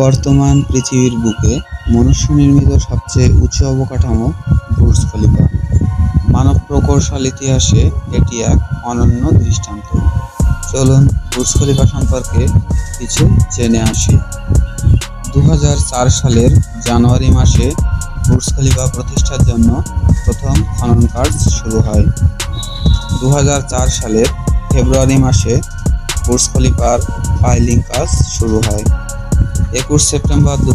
বর্তমান পৃথিবীর বুকে মনুষ্য নির্মিত সবচেয়ে উঁচু অবকাঠামো বুর্জ খলিফা। মানব প্রকৌশল ইতিহাসে এটি এক অনন্য দৃষ্টান্ত। চলুন বুর্জ খলিফা সম্পর্কে কিছু জেনে আসি। দু হাজার চার সালের জানুয়ারি মাসে বুর্জ খলিফা প্রতিষ্ঠার জন্য প্রথম খনন কাজ শুরু হয়। দু হাজার চার সালের ফেব্রুয়ারি মাসে বুর্জ খলিফার ফাইলিং কাজ শুরু হয়। একুশ সেপ্টেম্বর দু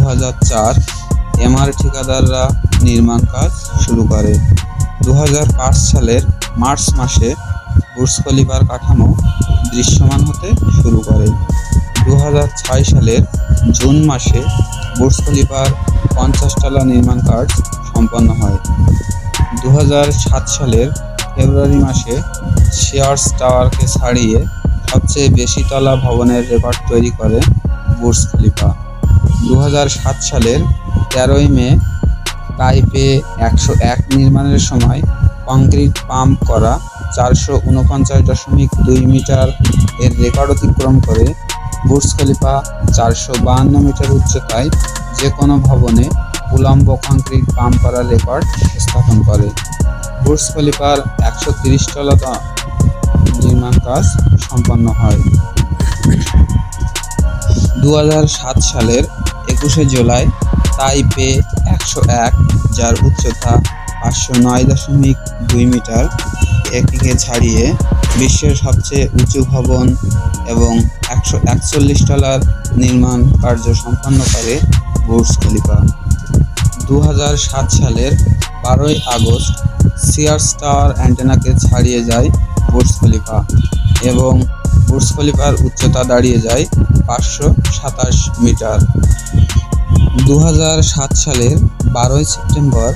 চার, এমআর ঠিকাদাররা নির্মাণ কাজ শুরু করে। দু হাজার পাঁচ সালের মার্চ মাসে বুর্জ খলিফার কাঠামো দৃশ্যমান হতে শুরু করে। দু হাজার ছয় সালের জুন মাসে বুর্জ খলিফার পঞ্চাশ তলা নির্মাণ কাজ সম্পন্ন হয়। দু হাজার সাত সালের ফেব্রুয়ারি মাসে শেয়ার্স টাওয়ারকে ছাড়িয়ে সবচেয়ে বেশি তলা ভবনের রেকর্ড তৈরি করে বুর্জ খলিফা। দু হাজার সাত সালের তেরোই মে তাইপে একশো এক নির্মাণের সময় কংক্রিট পাম্প করা চারশো উনপঞ্চাশ দশমিক দুই মিটার এর রেকর্ড অতিক্রম করে বুর্জ খলিফা চারশো বাহান্ন মিটার উচ্চতায় যে কোনো ভবনে উলম্ব কংক্রিট পাম্প করার রেকর্ড স্থাপন করে। বুর্জ খলিফার একশো তিরিশ তলা নির্মাণ কাজ সম্পন্ন হয়। দু সালের একুশে জুলাই, তাইপে একশো এক, যার উচ্চতা পাঁচশো নয় দশমিক দুই মিটার এটিকে ছাড়িয়ে বিশ্বের সবচেয়ে উঁচু ভবন এবং একশো একচল্লিশ তলার নির্মাণ কার্য সম্পন্ন করে বুর্জ খলিফা। দু সালের বারোই আগস্ট, সিয়ার স্টার অ্যান্টেনাকে ছাড়িয়ে যায় বুর্জ খলিফা এবং বুর্জ খলিফার উচ্চতা দাঁড়িয়ে যায় পাঁচশো সাতাশ মিটার। দু সালের বারোই সেপ্টেম্বর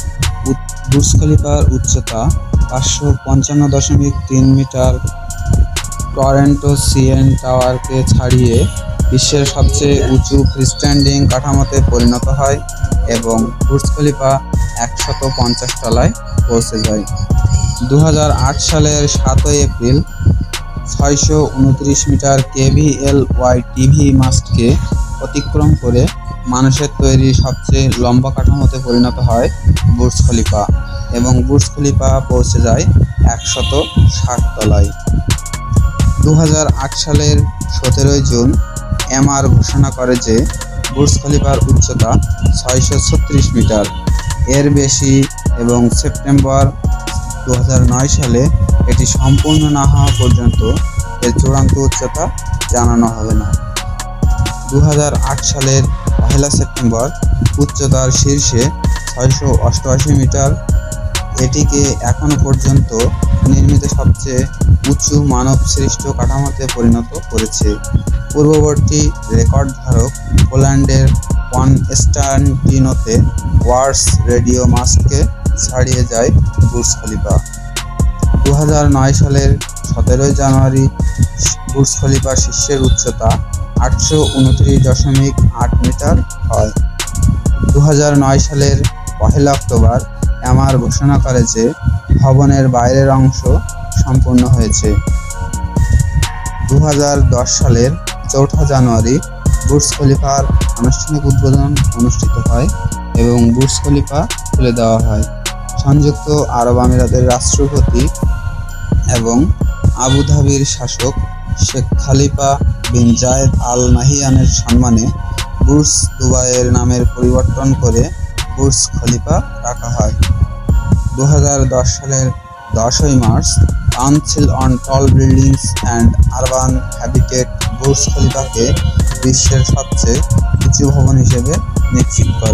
বুর্জ খলিফার উচ্চতা পাঁচশো পঞ্চান্ন দশমিক তিন মিটার। টরেন্টো সিএন টাওয়ারকে ছাড়িয়ে বিশ্বের সবচেয়ে উঁচু ফ্রিস্ট্যান্ডিং কাঠামোতে পরিণত হয় এবং বুর্জ খলিফা একশত পঞ্চাশ তলায় পৌঁছে যায়। দু হাজার আট সালের সাতই এপ্রিল ছয়শো উনত্রিশ মিটার কেভিএল ওয়াই টিভি মাস্টকে অতিক্রম করে মানুষের তৈরি সবচেয়ে লম্বা কাঠামোতে পরিণত হয় বুর্জ খলিফা এবং বুর্জ খলিফা পৌঁছে যায় একশত ষাট তলায়। দু হাজার আট সালের সতেরোই জুন এমআর ঘোষণা করে যে বুর্জ খলিফার উচ্চতা ছয়শো ছত্রিশ মিটার। এর বেশি এবং সেপ্টেম্বর দু হাজার নয় সালে এটি সম্পূর্ণ না হওয়া পর্যন্ত এর চূড়ান্ত উচ্চতা জানানো হবে না। দু হাজার আট সালের পহেলা সেপ্টেম্বর উচ্চতার শীর্ষে ছয়শো অষ্টআশি মিটার, এটিকে এখনও পর্যন্ত নির্মিত সবচেয়ে উঁচু মানব সৃষ্ট কাঠামোতে পরিণত করেছে। পূর্ববর্তী রেকর্ড ধারক পোল্যান্ডের কনস্টান্টিনোতে ওয়ার্স রেডিও মাস্ককে ছাড়িয়ে যায় বুর্জ খলিফা। দু সালের সতেরোই জানুয়ারি বুর্জ খলিফার শীর্ষের উচ্চতা আটশো উনত্রিশ দশমিক আট মিটার হয়। দু সালের পহেলা অক্টোবর এমআর ঘোষণা করে যে ভবনের বাইরের অংশ সম্পূর্ণ হয়েছে। দু হাজার দশ সালের চৌঠা জানুয়ারি বুর্জ খলিফার আনুষ্ঠানিক উদ্বোধন অনুষ্ঠিত হয় এবং বুর্জ খলিফা খুলে দেওয়া হয়। সংযুক্ত আরব আমিরাতের রাষ্ট্রপতি এবং আবুধাবির শাসক শেখ খালিফা বিন জায়েদ আল নাহিয়ানের সম্মানে বুর্জ দুবাইয়ের নামের পরিবর্তন করে বুর্জ খলিফা রাখা হয়। দু হাজার দশ সালের দশই March council on tall buildings and urban habitat Burj খলিফাকে বিশ্বের সবচেয়ে উঁচু ভবন হিসেবে নিশ্চিত করে।